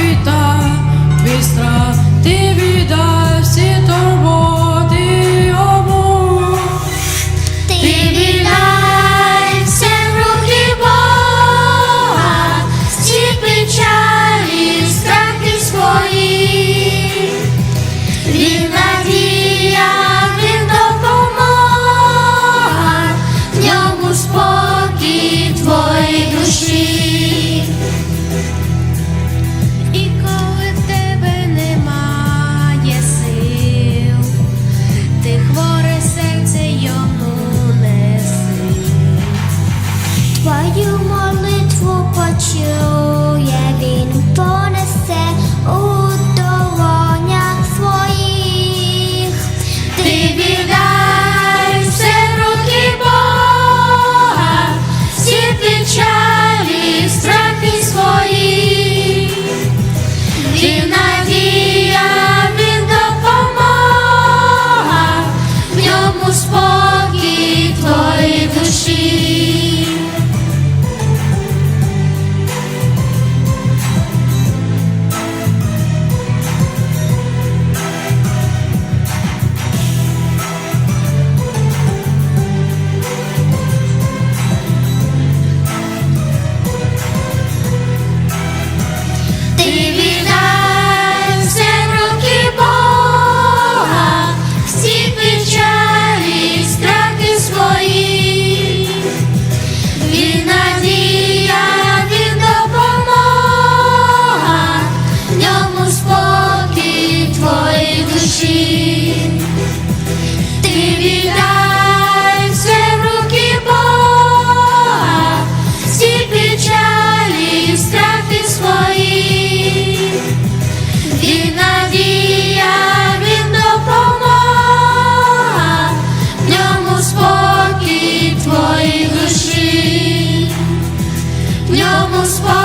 putain. Він надія, він допомога, в ньому спокій. Deus pode.